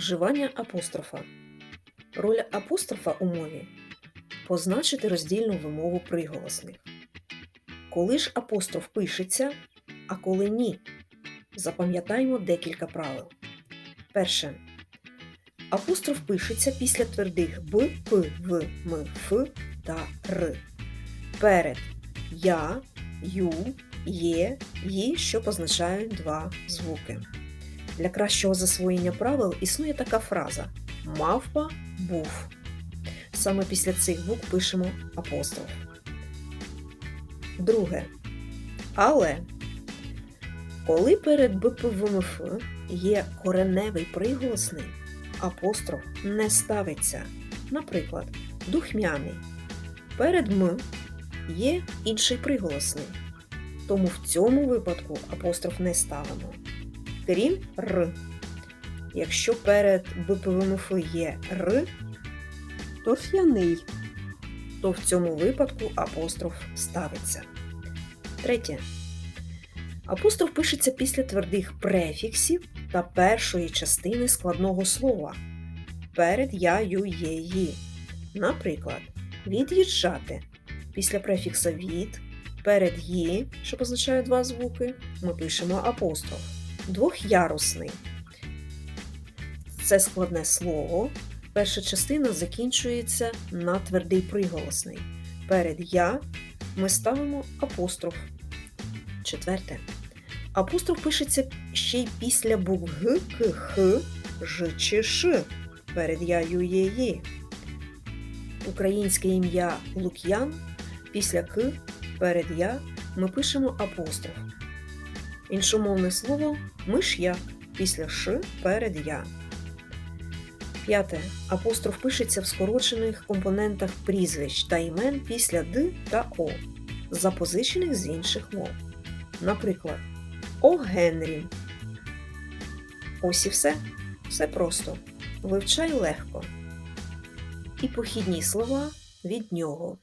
Вживання апострофа. Роль апострофа у мові позначити роздільну вимову приголосних. Коли ж апостроф пишеться, а коли ні. Запам'ятаємо декілька правил. Перше. Апостроф пишеться після твердих б, п, в, м, ф та р. Перед я, ю, є, ї, що позначають два звуки. Для кращого засвоєння правил існує така фраза Мавпа був. Саме після цих букв пишемо апостроф. Друге. Але коли перед БПВМФ є кореневий приголосний, апостроф не ставиться. Наприклад, духмяний. Перед М є інший приголосний. Тому в цьому випадку апостроф не ставимо. Крім Р. Якщо перед БПВМФ є Р, торф'яний, то в цьому випадку апостроф ставиться. Третє. Апостроф пишеться після твердих префіксів та першої частини складного слова перед я, ю, є, ї. Наприклад, від'їжджати після префікса від, перед ї, що позначає два звуки, ми пишемо апостроф. Двохярусний. Це складне слово. Перша частина закінчується на твердий приголосний. Перед я ми ставимо апостроф. Четверте. Апостроф пишеться ще й після букв Г, К, Х, Ж чи Ш. Перед я, ю, є, ї. Українське ім'я Лук'ян після К перед я ми пишемо апостроф. Іншомовне слово миш'як після Ш перед я. П'яте. Апостроф пишеться в скорочених компонентах прізвищ та імен після Д та О, запозичених з інших мов. Наприклад, О Генрі. Ось і все. Все просто. Вивчай легко. І похідні слова від нього.